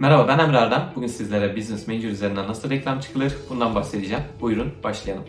Merhaba ben Emre Erdem. Bugün sizlere Business Manager üzerinden nasıl reklam çıkılır bundan bahsedeceğim. Buyurun başlayalım.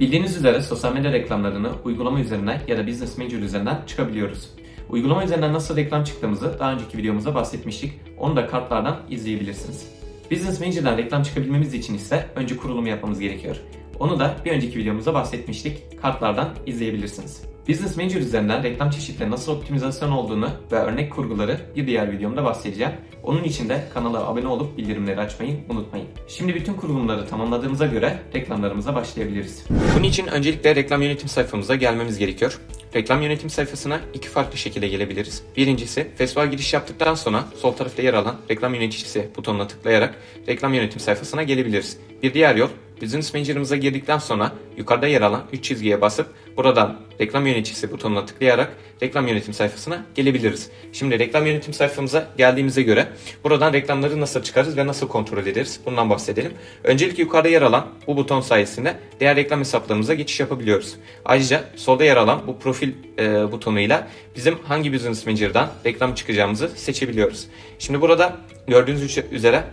Bildiğiniz üzere sosyal medya reklamlarını uygulama üzerinden ya da Business Manager üzerinden çıkabiliyoruz. Uygulama üzerinden nasıl reklam çıktığımızı daha önceki videomuzda bahsetmiştik. Onu da kartlardan izleyebilirsiniz. Business Manager'dan reklam çıkabilmemiz için ise önce kurulumu yapmamız gerekiyor. Onu da bir önceki videomuzda bahsetmiştik. Kartlardan izleyebilirsiniz. Business Manager üzerinden reklam çeşitleri nasıl optimizasyon olduğunu ve örnek kurguları bir diğer videomda bahsedeceğim. Onun için de kanala abone olup bildirimleri açmayı unutmayın. Şimdi bütün kurulumları tamamladığımıza göre reklamlarımıza başlayabiliriz. Bunun için öncelikle reklam yönetim sayfamıza gelmemiz gerekiyor. Reklam yönetim sayfasına iki farklı şekilde gelebiliriz. Birincisi Facebook'a giriş yaptıktan sonra sol tarafta yer alan reklam yöneticisi butonuna tıklayarak reklam yönetim sayfasına gelebiliriz. Bir diğer yol Business Manager'ımıza girdikten sonra yukarıda yer alan 3 çizgiye basıp buradan reklam yöneticisi butonuna tıklayarak reklam yönetim sayfasına gelebiliriz. Şimdi reklam yönetim sayfamıza geldiğimize göre buradan reklamları nasıl çıkarız ve nasıl kontrol ederiz bundan bahsedelim. Öncelikle yukarıda yer alan bu buton sayesinde diğer reklam hesaplarımıza geçiş yapabiliyoruz. Ayrıca solda yer alan bu profil e, butonuyla bizim hangi Business Manager'dan reklam çıkacağımızı seçebiliyoruz. Şimdi burada gördüğünüz üzere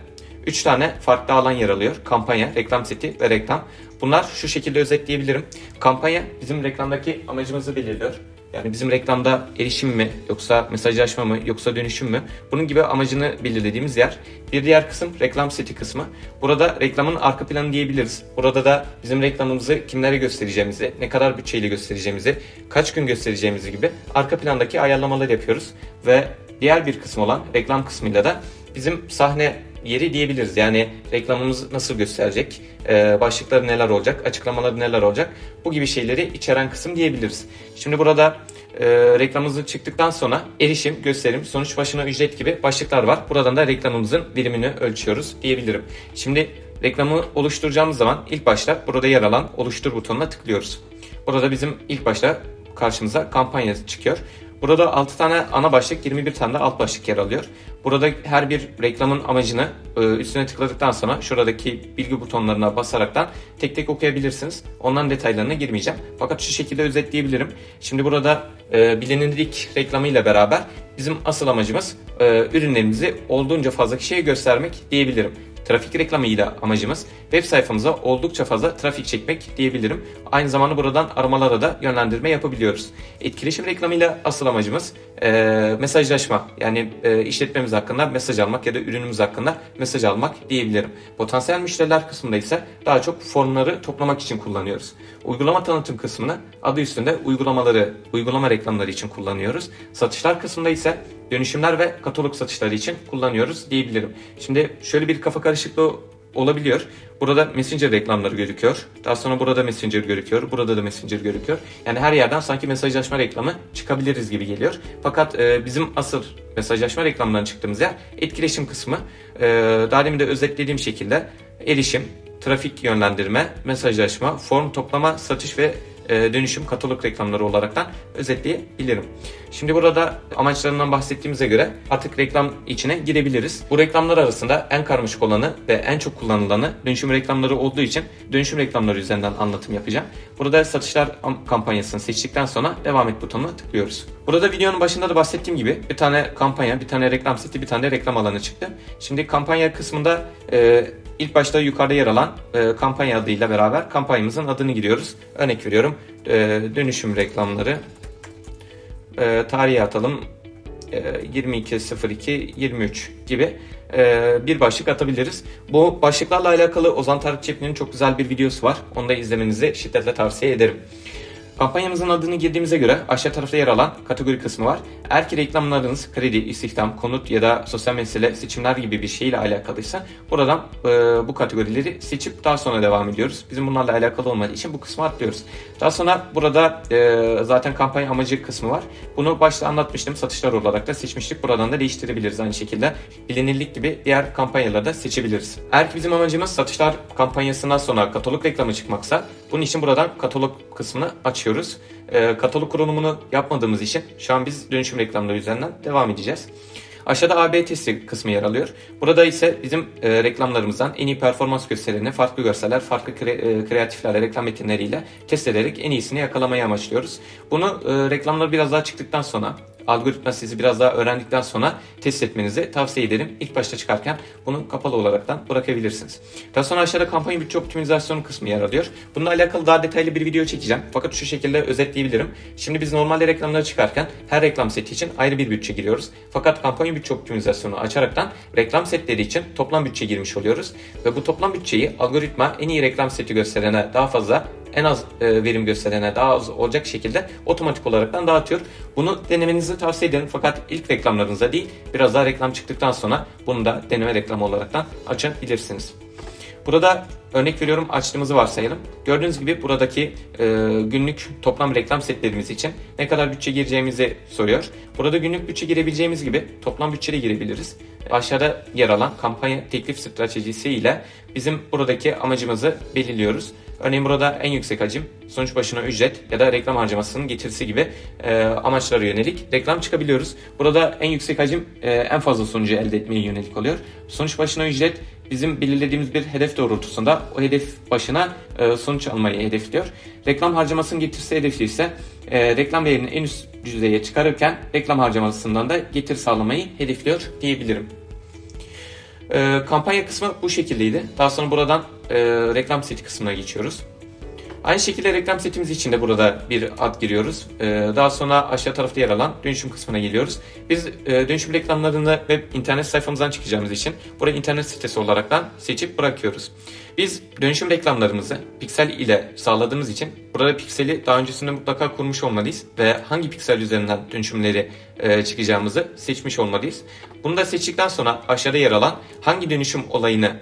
3 tane farklı alan yer alıyor. Kampanya, reklam seti ve reklam. Bunlar şu şekilde özetleyebilirim. Kampanya bizim reklamdaki amacımızı belirliyor. Yani bizim reklamda erişim mi, yoksa mesajlaşma mı, yoksa dönüşüm mü? Bunun gibi amacını belirlediğimiz yer. Bir diğer kısım reklam seti kısmı. Burada reklamın arka planı diyebiliriz. Burada da bizim reklamımızı kimlere göstereceğimizi, ne kadar bütçeyle göstereceğimizi, kaç gün göstereceğimizi gibi arka plandaki ayarlamaları yapıyoruz. Ve diğer bir kısım olan reklam kısmıyla da bizim sahne yeri diyebiliriz. Yani reklamımız nasıl gösterecek, e, başlıkları neler olacak, açıklamaları neler olacak bu gibi şeyleri içeren kısım diyebiliriz. Şimdi burada e, reklamımız çıktıktan sonra erişim, gösterim, sonuç başına ücret gibi başlıklar var. Buradan da reklamımızın dilimini ölçüyoruz diyebilirim. Şimdi reklamı oluşturacağımız zaman ilk başta burada yer alan oluştur butonuna tıklıyoruz. Burada bizim ilk başta karşımıza kampanya çıkıyor. Burada 6 tane ana başlık, 21 tane de alt başlık yer alıyor. Burada her bir reklamın amacını e, üstüne tıkladıktan sonra şuradaki bilgi butonlarına basaraktan tek tek okuyabilirsiniz. Onların detaylarına girmeyeceğim. Fakat şu şekilde özetleyebilirim. Şimdi burada e, bilinirlik reklamıyla beraber bizim asıl amacımız e, ürünlerimizi olduğunca fazla kişiye göstermek diyebilirim. Trafik reklamıyla amacımız web sayfamıza oldukça fazla trafik çekmek diyebilirim. Aynı zamanda buradan aramalara da yönlendirme yapabiliyoruz. Etkileşim reklamıyla asıl amacımız e, mesajlaşma. Yani e, işletmemiz hakkında mesaj almak ya da ürünümüz hakkında mesaj almak diyebilirim. Potansiyel müşteriler kısmında ise daha çok formları toplamak için kullanıyoruz. Uygulama tanıtım kısmını adı üstünde uygulamaları, uygulama reklamları için kullanıyoruz. Satışlar kısmında ise dönüşümler ve katalog satışları için kullanıyoruz diyebilirim. Şimdi şöyle bir kafa karışıklığı olabiliyor. Burada Messenger reklamları gözüküyor. Daha sonra burada Messenger gözüküyor. Burada da Messenger gözüküyor. Yani her yerden sanki mesajlaşma reklamı çıkabiliriz gibi geliyor. Fakat e, bizim asıl mesajlaşma reklamından çıktığımız yer etkileşim kısmı. E, daha demin de özetlediğim şekilde erişim, trafik yönlendirme, mesajlaşma, form toplama, satış ve e, dönüşüm katalog reklamları olaraktan özetleyebilirim. Şimdi burada amaçlarından bahsettiğimize göre artık reklam içine girebiliriz. Bu reklamlar arasında en karmaşık olanı ve en çok kullanılanı dönüşüm reklamları olduğu için dönüşüm reklamları üzerinden anlatım yapacağım. Burada satışlar kampanyasını seçtikten sonra devam et butonuna tıklıyoruz. Burada videonun başında da bahsettiğim gibi bir tane kampanya, bir tane reklam seti, bir tane de reklam alanı çıktı. Şimdi kampanya kısmında e, ilk başta yukarıda yer alan e, kampanya adıyla beraber kampanyamızın adını giriyoruz. Örnek veriyorum e, dönüşüm reklamları e, tarihe atalım e, 22.02.23 gibi e, bir başlık atabiliriz. Bu başlıklarla alakalı Ozan Tarık Çepi'nin çok güzel bir videosu var. Onu da izlemenizi şiddetle tavsiye ederim. Kampanyamızın adını girdiğimize göre aşağı tarafta yer alan kategori kısmı var. Eğer ki reklamlarınız kredi, istihdam, konut ya da sosyal mesele, seçimler gibi bir şeyle alakalıysa buradan e, bu kategorileri seçip daha sonra devam ediyoruz. Bizim bunlarla alakalı olmadığı için bu kısmı atlıyoruz. Daha sonra burada e, zaten kampanya amacı kısmı var. Bunu başta anlatmıştım. Satışlar olarak da seçmiştik. Buradan da değiştirebiliriz aynı şekilde. Bilinirlik gibi diğer kampanyaları da seçebiliriz. Eğer ki bizim amacımız satışlar kampanyasından sonra katalog reklamı çıkmaksa bunun için buradan katalog kısmını açıyoruz. E, katalog kurulumunu yapmadığımız için şu an biz dönüşüm reklamları üzerinden devam edeceğiz. Aşağıda AB testi kısmı yer alıyor. Burada ise bizim e, reklamlarımızdan en iyi performans gösterini farklı görseller, farklı kre, e, kreatiflerle, reklam metinleriyle test ederek en iyisini yakalamayı amaçlıyoruz. Bunu e, reklamlar biraz daha çıktıktan sonra algoritma sizi biraz daha öğrendikten sonra test etmenizi tavsiye ederim. İlk başta çıkarken bunu kapalı olaraktan bırakabilirsiniz. Daha sonra aşağıda kampanya bütçe optimizasyonu kısmı yer alıyor. Bununla alakalı daha detaylı bir video çekeceğim. Fakat şu şekilde özetleyebilirim. Şimdi biz normalde reklamları çıkarken her reklam seti için ayrı bir bütçe giriyoruz. Fakat kampanya bütçe optimizasyonu açaraktan reklam setleri için toplam bütçe girmiş oluyoruz. Ve bu toplam bütçeyi algoritma en iyi reklam seti gösterene daha fazla en az e, verim gösterene daha az olacak şekilde otomatik olaraktan dağıtıyor. Bunu denemenizi tavsiye ederim fakat ilk reklamlarınıza değil biraz daha reklam çıktıktan sonra bunu da deneme reklamı olaraktan açabilirsiniz. Burada örnek veriyorum açtığımızı varsayalım. Gördüğünüz gibi buradaki e, günlük toplam reklam setlerimiz için ne kadar bütçe gireceğimizi soruyor. Burada günlük bütçe girebileceğimiz gibi toplam bütçe de girebiliriz. Aşağıda yer alan kampanya teklif stratejisi ile bizim buradaki amacımızı belirliyoruz. Örneğin burada en yüksek hacim, sonuç başına ücret ya da reklam harcamasının getirisi gibi e, amaçlara yönelik reklam çıkabiliyoruz. Burada en yüksek hacim e, en fazla sonucu elde etmeye yönelik oluyor. Sonuç başına ücret bizim belirlediğimiz bir hedef doğrultusunda o hedef başına e, sonuç almayı hedefliyor. Reklam harcamasının getirisi hedefi ise e, reklam değerini en üst düzeye çıkarırken reklam harcamasından da getir sağlamayı hedefliyor diyebilirim. E, kampanya kısmı bu şekildeydi. Daha sonra buradan e, reklam seti kısmına geçiyoruz. Aynı şekilde reklam setimiz için de burada bir ad giriyoruz. Ee, daha sonra aşağı tarafta yer alan dönüşüm kısmına geliyoruz. Biz e, dönüşüm reklamlarını web internet sayfamızdan çıkacağımız için burayı internet sitesi olaraktan seçip bırakıyoruz. Biz dönüşüm reklamlarımızı piksel ile sağladığımız için burada pikseli daha öncesinde mutlaka kurmuş olmalıyız ve hangi piksel üzerinden dönüşümleri e, çıkacağımızı seçmiş olmalıyız. Bunu da seçtikten sonra aşağıda yer alan hangi dönüşüm olayını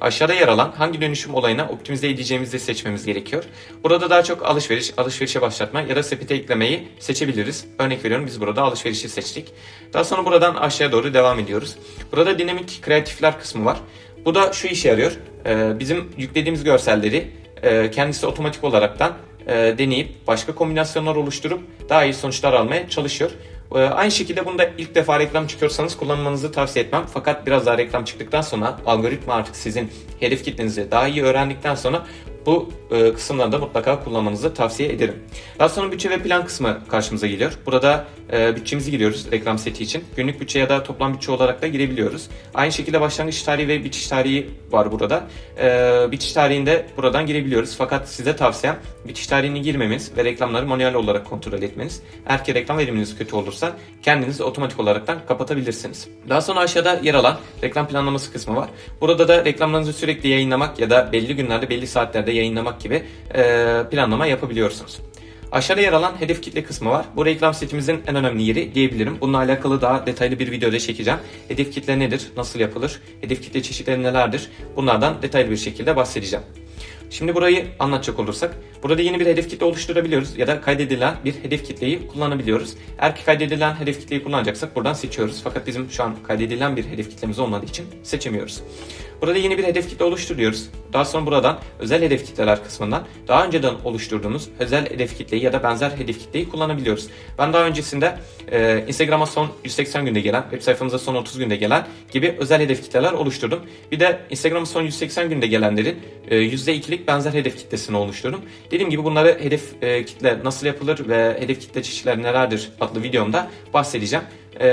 Aşağıda yer alan hangi dönüşüm olayına optimize edeceğimizi seçmemiz gerekiyor. Burada daha çok alışveriş, alışverişe başlatma ya da sepete eklemeyi seçebiliriz. Örnek veriyorum biz burada alışverişi seçtik. Daha sonra buradan aşağıya doğru devam ediyoruz. Burada dinamik kreatifler kısmı var. Bu da şu işe yarıyor. Ee, bizim yüklediğimiz görselleri e, kendisi otomatik olaraktan e, deneyip başka kombinasyonlar oluşturup daha iyi sonuçlar almaya çalışıyor. Ee, aynı şekilde bunda ilk defa reklam çıkıyorsanız kullanmanızı tavsiye etmem. Fakat biraz daha reklam çıktıktan sonra algoritma artık sizin hedef kitlenizi daha iyi öğrendikten sonra bu e, kısımları da mutlaka kullanmanızı tavsiye ederim. Daha sonra bütçe ve plan kısmı karşımıza geliyor. Burada e, bütçemizi giriyoruz reklam seti için. Günlük bütçe ya da toplam bütçe olarak da girebiliyoruz. Aynı şekilde başlangıç tarihi ve bitiş tarihi var burada. E, bitiş tarihinde buradan girebiliyoruz. Fakat size tavsiyem bitiş tarihini girmemiz ve reklamları manuel olarak kontrol etmeniz. Eğer ki reklam veriminiz kötü olursa kendiniz otomatik olaraktan kapatabilirsiniz. Daha sonra aşağıda yer alan reklam planlaması kısmı var. Burada da reklamlarınızı sürekli yayınlamak ya da belli günlerde belli saatlerde yayınlamak gibi e, planlama yapabiliyorsunuz. Aşağıda yer alan hedef kitle kısmı var. Bu reklam setimizin en önemli yeri diyebilirim. Bununla alakalı daha detaylı bir videoda çekeceğim. Hedef kitle nedir? Nasıl yapılır? Hedef kitle çeşitleri nelerdir? Bunlardan detaylı bir şekilde bahsedeceğim. Şimdi burayı anlatacak olursak, burada yeni bir hedef kitle oluşturabiliyoruz ya da kaydedilen bir hedef kitleyi kullanabiliyoruz. Eğer ki kaydedilen hedef kitleyi kullanacaksak buradan seçiyoruz. Fakat bizim şu an kaydedilen bir hedef kitlemiz olmadığı için seçemiyoruz. Burada yeni bir hedef kitle oluşturuyoruz. Daha sonra buradan özel hedef kitleler kısmından daha önceden oluşturduğumuz özel hedef kitleyi ya da benzer hedef kitleyi kullanabiliyoruz. Ben daha öncesinde e, Instagram'a son 180 günde gelen, web sayfamıza son 30 günde gelen gibi özel hedef kitleler oluşturdum. Bir de Instagram'a son 180 günde gelenlerin e, %2'lik benzer hedef kitlesini oluşturdum. Dediğim gibi bunları hedef e, kitle nasıl yapılır ve hedef kitle çeşitleri nelerdir adlı videomda bahsedeceğim. Ee,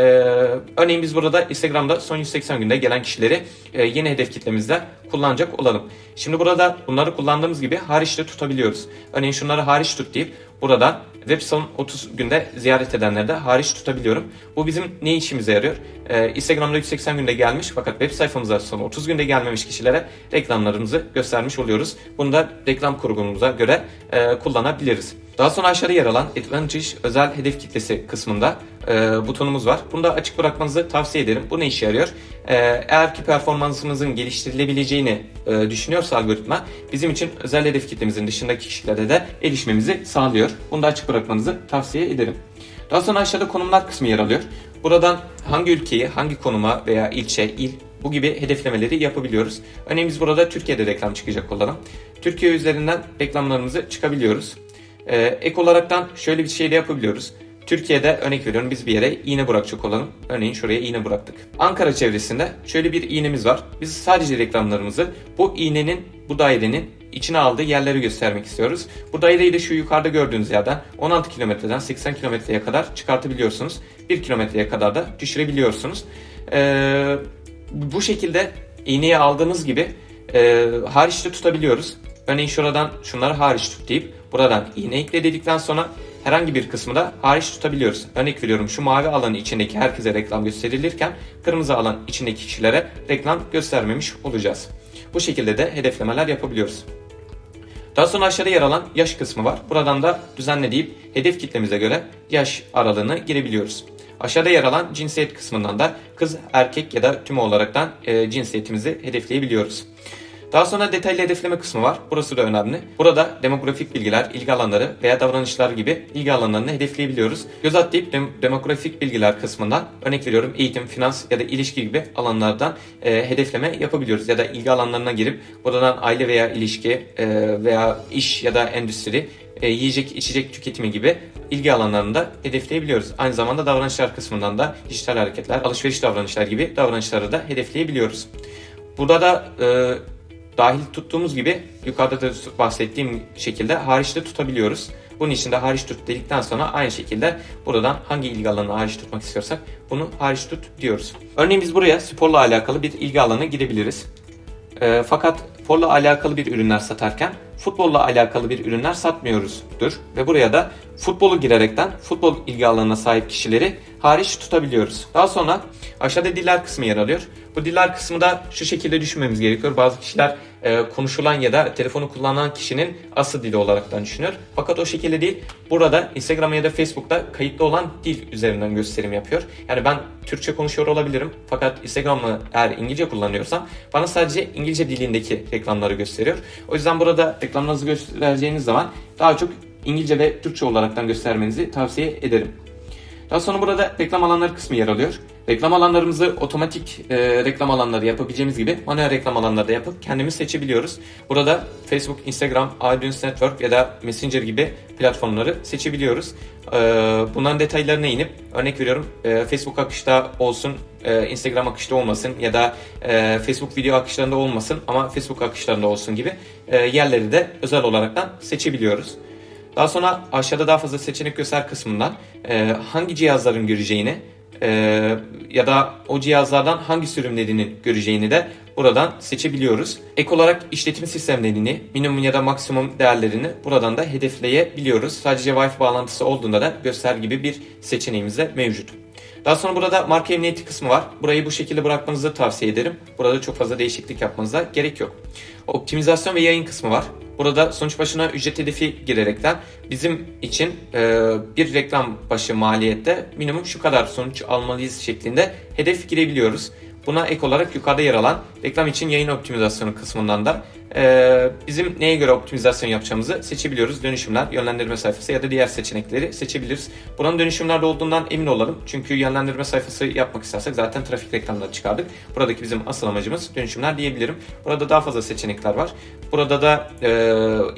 örneğin biz burada Instagram'da son 180 günde gelen kişileri e, yeni hedef kitlemizde kullanacak olalım. Şimdi burada bunları kullandığımız gibi hariçte tutabiliyoruz. Örneğin şunları hariç tut deyip burada web son 30 günde ziyaret edenleri de hariç tutabiliyorum. Bu bizim ne işimize yarıyor? Ee, Instagram'da 180 günde gelmiş fakat web sayfamıza son 30 günde gelmemiş kişilere reklamlarımızı göstermiş oluyoruz. Bunu da reklam kurgumuza göre e, kullanabiliriz. Daha sonra aşağıda yer alan Advantage özel hedef kitlesi kısmında e, butonumuz var. Bunu da açık bırakmanızı tavsiye ederim. Bu ne işe yarıyor? E, eğer ki performansımızın geliştirilebileceğini e, düşünüyorsa algoritma bizim için özel hedef kitlemizin dışındaki kişilere de erişmemizi sağlıyor. Bunu da açık bırakmanızı tavsiye ederim. Daha sonra aşağıda konumlar kısmı yer alıyor. Buradan hangi ülkeyi, hangi konuma veya ilçe, il bu gibi hedeflemeleri yapabiliyoruz. Örneğin biz burada Türkiye'de reklam çıkacak olalım. Türkiye üzerinden reklamlarımızı çıkabiliyoruz. Ee, ek olaraktan şöyle bir şey de yapabiliyoruz. Türkiye'de örnek veriyorum biz bir yere iğne bırakacak olalım. Örneğin şuraya iğne bıraktık. Ankara çevresinde şöyle bir iğnemiz var. Biz sadece reklamlarımızı bu iğnenin, bu dairenin içine aldığı yerleri göstermek istiyoruz. Bu daireyi de şu yukarıda gördüğünüz yerden 16 kilometreden 80 kilometreye kadar çıkartabiliyorsunuz. 1 kilometreye kadar da düşürebiliyorsunuz. Ee, bu şekilde iğneyi aldığımız gibi e, hariçte tutabiliyoruz. Örneğin şuradan şunları hariç tut deyip buradan iğne ekle dedikten sonra herhangi bir kısmı da hariç tutabiliyoruz. Örnek veriyorum şu mavi alanın içindeki herkese reklam gösterilirken kırmızı alan içindeki kişilere reklam göstermemiş olacağız. Bu şekilde de hedeflemeler yapabiliyoruz. Daha sonra aşağıda yer alan yaş kısmı var. Buradan da düzenle deyip hedef kitlemize göre yaş aralığını girebiliyoruz. Aşağıda yer alan cinsiyet kısmından da kız, erkek ya da tüm olaraktan e, cinsiyetimizi hedefleyebiliyoruz. Daha sonra detaylı hedefleme kısmı var. Burası da önemli. Burada demografik bilgiler, ilgi alanları veya davranışlar gibi ilgi alanlarını hedefleyebiliyoruz. Göz atlayıp dem- demografik bilgiler kısmından örnek veriyorum eğitim, finans ya da ilişki gibi alanlardan e, hedefleme yapabiliyoruz. Ya da ilgi alanlarına girip buradan aile veya ilişki e, veya iş ya da endüstri e, yiyecek içecek tüketimi gibi ilgi alanlarında hedefleyebiliyoruz. Aynı zamanda davranışlar kısmından da dijital hareketler, alışveriş davranışlar gibi davranışları da hedefleyebiliyoruz. Burada da e, dahil tuttuğumuz gibi yukarıda da bahsettiğim şekilde hariçte tutabiliyoruz. Bunun için de hariç tut dedikten sonra aynı şekilde buradan hangi ilgi alanını hariç tutmak istiyorsak bunu hariç tut diyoruz. Örneğin biz buraya sporla alakalı bir ilgi alanına girebiliriz. E, fakat sporla alakalı bir ürünler satarken futbolla alakalı bir ürünler satmıyoruzdur. Ve buraya da futbolu girerekten futbol ilgi alanına sahip kişileri hariç tutabiliyoruz. Daha sonra aşağıda diller kısmı yer alıyor. Bu diller kısmı da şu şekilde düşünmemiz gerekiyor. Bazı kişiler e, konuşulan ya da telefonu kullanan kişinin asıl dili olaraktan düşünüyor. Fakat o şekilde değil. Burada Instagram ya da Facebook'ta kayıtlı olan dil üzerinden gösterim yapıyor. Yani ben Türkçe konuşuyor olabilirim. Fakat Instagram'ı eğer İngilizce kullanıyorsam bana sadece İngilizce dilindeki reklamları gösteriyor. O yüzden burada reklamlarınızı göstereceğiniz zaman daha çok İngilizce ve Türkçe olaraktan göstermenizi tavsiye ederim. Daha sonra burada reklam alanları kısmı yer alıyor. Reklam alanlarımızı otomatik e, reklam alanları yapabileceğimiz gibi manuel reklam alanları da yapıp kendimiz seçebiliyoruz. Burada Facebook, Instagram, iTunes Network ya da Messenger gibi platformları seçebiliyoruz. E, bunların detaylarına inip örnek veriyorum e, Facebook akışta olsun, e, Instagram akışta olmasın ya da e, Facebook video akışlarında olmasın ama Facebook akışlarında olsun gibi e, yerleri de özel olaraktan seçebiliyoruz. Daha sonra aşağıda daha fazla seçenek göster kısmından e, hangi cihazların göreceğini e, ya da o cihazlardan hangi sürümlerini göreceğini de buradan seçebiliyoruz. Ek olarak işletim sistemlerini, minimum ya da maksimum değerlerini buradan da hedefleyebiliyoruz. Sadece Wi-Fi bağlantısı olduğunda da göster gibi bir seçeneğimiz de mevcut. Daha sonra burada marka emniyeti kısmı var. Burayı bu şekilde bırakmanızı tavsiye ederim. Burada çok fazla değişiklik yapmanıza gerek yok. Optimizasyon ve yayın kısmı var. Burada sonuç başına ücret hedefi girerekten bizim için e, bir reklam başı maliyette minimum şu kadar sonuç almalıyız şeklinde hedef girebiliyoruz. Buna ek olarak yukarıda yer alan reklam için yayın optimizasyonu kısmından da bizim neye göre optimizasyon yapacağımızı seçebiliyoruz. Dönüşümler, yönlendirme sayfası ya da diğer seçenekleri seçebiliriz. Buranın dönüşümlerde olduğundan emin olalım. Çünkü yönlendirme sayfası yapmak istersek zaten trafik reklamları çıkardık. Buradaki bizim asıl amacımız dönüşümler diyebilirim. Burada daha fazla seçenekler var. Burada da e,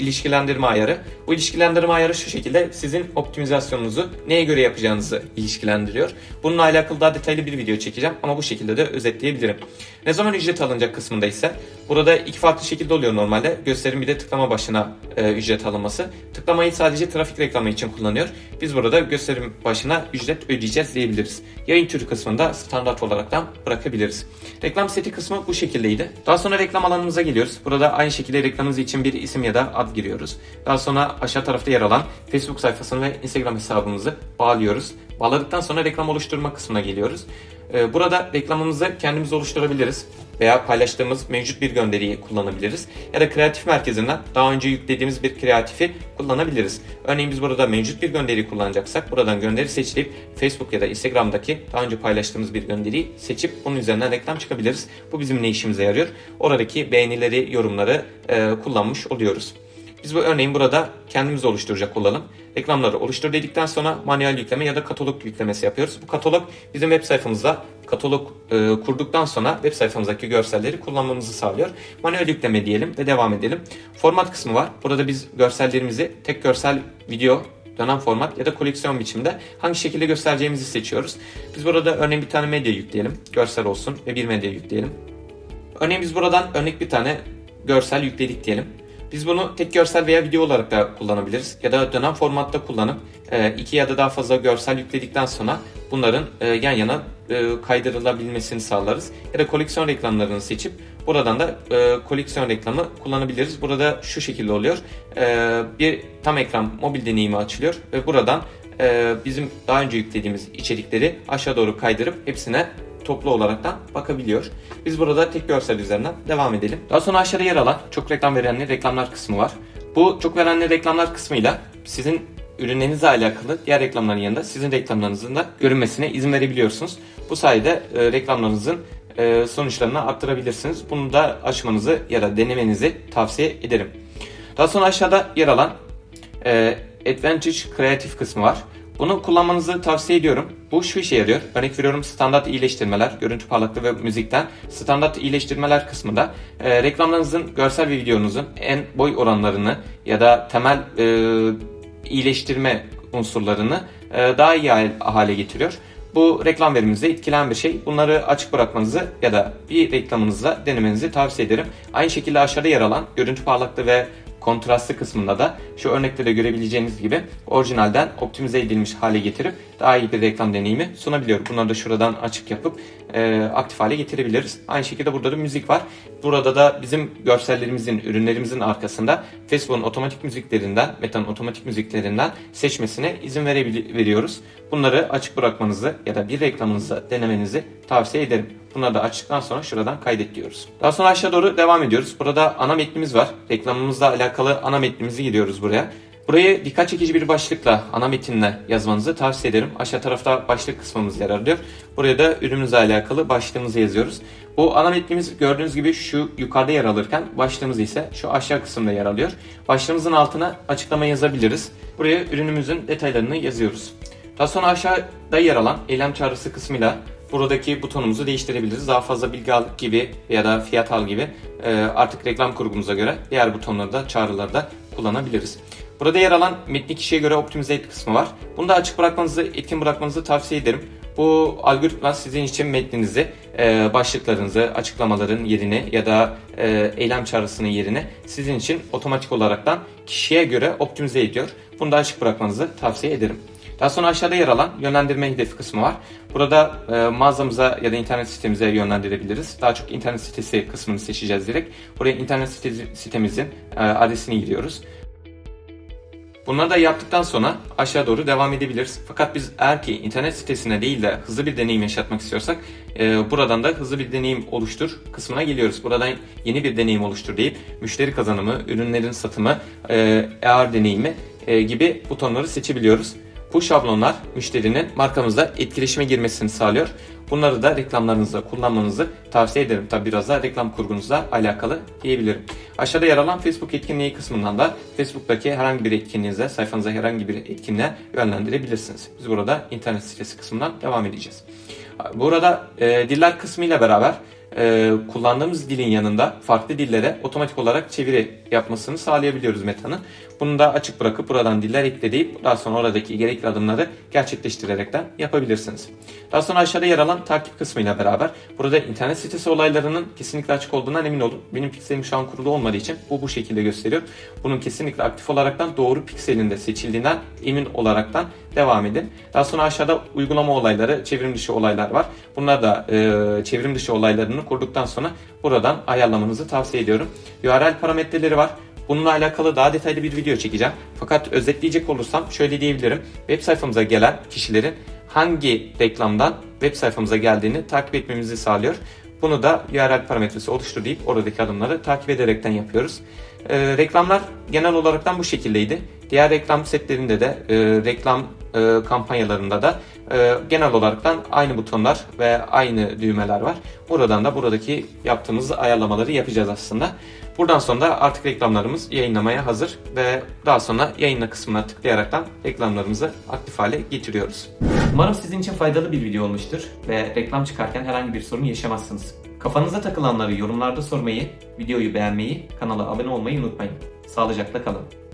ilişkilendirme ayarı. Bu ilişkilendirme ayarı şu şekilde sizin optimizasyonunuzu neye göre yapacağınızı ilişkilendiriyor. Bununla alakalı daha detaylı bir video çekeceğim ama bu şekilde de özetleyebilirim. Ne zaman ücret alınacak kısmında ise burada iki farklı şekilde oluyor normalde. Gösterim bir de tıklama başına e, ücret alınması. Tıklamayı sadece trafik reklamı için kullanıyor. Biz burada gösterim başına ücret ödeyeceğiz diyebiliriz. Yayın türü kısmında standart olaraktan bırakabiliriz. Reklam seti kısmı bu şekildeydi. Daha sonra reklam alanımıza geliyoruz. Burada aynı şekilde reklamımız için bir isim ya da ad giriyoruz. Daha sonra aşağı tarafta yer alan Facebook sayfasını ve Instagram hesabımızı bağlıyoruz. Bağladıktan sonra reklam oluşturma kısmına geliyoruz. Ee, Burada reklamımızı kendimiz oluşturabiliriz veya paylaştığımız mevcut bir gönderiyi kullanabiliriz. Ya da kreatif merkezinden daha önce yüklediğimiz bir kreatifi kullanabiliriz. Örneğin biz burada mevcut bir gönderi kullanacaksak buradan gönderi seçip Facebook ya da Instagram'daki daha önce paylaştığımız bir gönderiyi seçip bunun üzerinden reklam çıkabiliriz. Bu bizim ne işimize yarıyor? Oradaki beğenileri, yorumları e, kullanmış oluyoruz. Biz bu örneğin burada kendimiz oluşturacak olalım. Reklamları oluştur dedikten sonra manuel yükleme ya da katalog yüklemesi yapıyoruz. Bu katalog bizim web sayfamızda katalog e, kurduktan sonra web sayfamızdaki görselleri kullanmamızı sağlıyor. Manuel yükleme diyelim ve devam edelim. Format kısmı var. Burada biz görsellerimizi tek görsel video dönem format ya da koleksiyon biçimde hangi şekilde göstereceğimizi seçiyoruz. Biz burada örneğin bir tane medya yükleyelim. Görsel olsun ve bir medya yükleyelim. Örneğin biz buradan örnek bir tane görsel yükledik diyelim. Biz bunu tek görsel veya video olarak da kullanabiliriz. Ya da dönem formatta kullanıp e, iki ya da daha fazla görsel yükledikten sonra bunların e, yan yana e, kaydırılabilmesini sağlarız. Ya da koleksiyon reklamlarını seçip buradan da koleksiyon reklamı kullanabiliriz. Burada şu şekilde oluyor. Bir tam ekran mobil deneyimi açılıyor ve buradan bizim daha önce yüklediğimiz içerikleri aşağı doğru kaydırıp hepsine toplu olaraktan bakabiliyor. Biz burada tek görsel üzerinden devam edelim. Daha sonra aşağıda yer alan çok reklam verenli reklamlar kısmı var. Bu çok verenli reklamlar kısmıyla sizin ürünlerinizle alakalı diğer reklamların yanında sizin reklamlarınızın da görünmesine izin verebiliyorsunuz. Bu sayede e, reklamlarınızın e, sonuçlarını arttırabilirsiniz. Bunu da açmanızı ya da denemenizi tavsiye ederim. Daha sonra aşağıda yer alan e, Advantage Creative kısmı var. Bunu kullanmanızı tavsiye ediyorum. Bu şu işe yarıyor. Örnek veriyorum standart iyileştirmeler, görüntü parlaklığı ve müzikten standart iyileştirmeler kısmında e, reklamlarınızın, görsel ve videonuzun en boy oranlarını ya da temel e, iyileştirme unsurlarını e, daha iyi hale getiriyor. Bu reklam veriminizi etkileyen bir şey. Bunları açık bırakmanızı ya da bir reklamınızla denemenizi tavsiye ederim. Aynı şekilde aşağıda yer alan görüntü parlaklığı ve kontrastlı kısmında da şu örnekte de görebileceğiniz gibi orijinalden optimize edilmiş hale getirip daha iyi bir reklam deneyimi sunabiliyor. Bunları da şuradan açık yapıp e, aktif hale getirebiliriz. Aynı şekilde burada da müzik var. Burada da bizim görsellerimizin, ürünlerimizin arkasında Facebook'un otomatik müziklerinden, Meta'nın otomatik müziklerinden seçmesine izin veriyoruz. Bunları açık bırakmanızı ya da bir reklamınızda denemenizi tavsiye ederim. Bunları da açtıktan sonra şuradan kaydet diyoruz. Daha sonra aşağı doğru devam ediyoruz. Burada ana metnimiz var. Reklamımızla alakalı ana metnimizi giriyoruz buraya. Burayı dikkat çekici bir başlıkla, ana metinle yazmanızı tavsiye ederim. Aşağı tarafta başlık kısmımız yer alıyor. Buraya da ürünümüzle alakalı başlığımızı yazıyoruz. Bu ana metnimiz gördüğünüz gibi şu yukarıda yer alırken başlığımız ise şu aşağı kısımda yer alıyor. Başlığımızın altına açıklama yazabiliriz. Buraya ürünümüzün detaylarını yazıyoruz. Daha sonra aşağıda yer alan eylem çağrısı kısmıyla buradaki butonumuzu değiştirebiliriz. Daha fazla bilgi al gibi ya da fiyat al gibi artık reklam kurgumuza göre diğer butonları da çağrıları da kullanabiliriz. Burada yer alan metni kişiye göre optimize et kısmı var. Bunu da açık bırakmanızı, etkin bırakmanızı tavsiye ederim. Bu algoritma sizin için metninizi, e, başlıklarınızı, açıklamaların yerini ya da e, eylem çağrısının yerini sizin için otomatik olaraktan kişiye göre optimize ediyor. Bunu da açık bırakmanızı tavsiye ederim. Daha sonra aşağıda yer alan yönlendirme hedefi kısmı var. Burada e, mağazamıza ya da internet sitemize yönlendirebiliriz. Daha çok internet sitesi kısmını seçeceğiz direkt. Buraya internet sitesi, sitemizin e, adresini giriyoruz. Bunları da yaptıktan sonra aşağı doğru devam edebiliriz. Fakat biz eğer ki internet sitesine değil de hızlı bir deneyim yaşatmak istiyorsak e, buradan da hızlı bir deneyim oluştur kısmına geliyoruz. Buradan yeni bir deneyim oluştur deyip müşteri kazanımı, ürünlerin satımı, e, AR deneyimi e, gibi butonları seçebiliyoruz. Bu şablonlar müşterinin markamızla etkileşime girmesini sağlıyor. Bunları da reklamlarınızda kullanmanızı tavsiye ederim. Tabi biraz da reklam kurgunuzla alakalı diyebilirim. Aşağıda yer alan Facebook etkinliği kısmından da Facebook'taki herhangi bir etkinliğinize, sayfanıza herhangi bir etkinliğe yönlendirebilirsiniz. Biz burada internet sitesi kısmından devam edeceğiz. Burada e, diller kısmıyla beraber e, kullandığımız dilin yanında farklı dillere otomatik olarak çeviri yapmasını sağlayabiliyoruz Meta'nın. Bunu da açık bırakıp buradan diller ekleyip daha sonra oradaki gerekli adımları gerçekleştirerekten yapabilirsiniz. Daha sonra aşağıda yer alan takip kısmıyla beraber burada internet sitesi olaylarının kesinlikle açık olduğundan emin olun. Benim pikselim şu an kurulu olmadığı için bu bu şekilde gösteriyor. Bunun kesinlikle aktif olaraktan doğru pikselinde seçildiğinden emin olaraktan devam edin. Daha sonra aşağıda uygulama olayları, çevrim dışı olaylar var. Bunlar da e, çevrim dışı olaylarını kurduktan sonra buradan ayarlamanızı tavsiye ediyorum. URL parametreleri var. Bununla alakalı daha detaylı bir video çekeceğim. Fakat özetleyecek olursam şöyle diyebilirim. Web sayfamıza gelen kişilerin hangi reklamdan web sayfamıza geldiğini takip etmemizi sağlıyor. Bunu da URL parametresi oluştur deyip oradaki adımları takip ederekten yapıyoruz. Ee, reklamlar genel olaraktan bu şekildeydi. Diğer reklam setlerinde de e, reklam e, kampanyalarında da e, genel olaraktan aynı butonlar ve aynı düğmeler var. Buradan da buradaki yaptığımız ayarlamaları yapacağız aslında. Buradan sonra artık reklamlarımız yayınlamaya hazır ve daha sonra yayınla kısmına tıklayaraktan reklamlarımızı aktif hale getiriyoruz. Umarım sizin için faydalı bir video olmuştur ve reklam çıkarken herhangi bir sorun yaşamazsınız. Kafanıza takılanları yorumlarda sormayı, videoyu beğenmeyi, kanala abone olmayı unutmayın. Sağlıcakla kalın.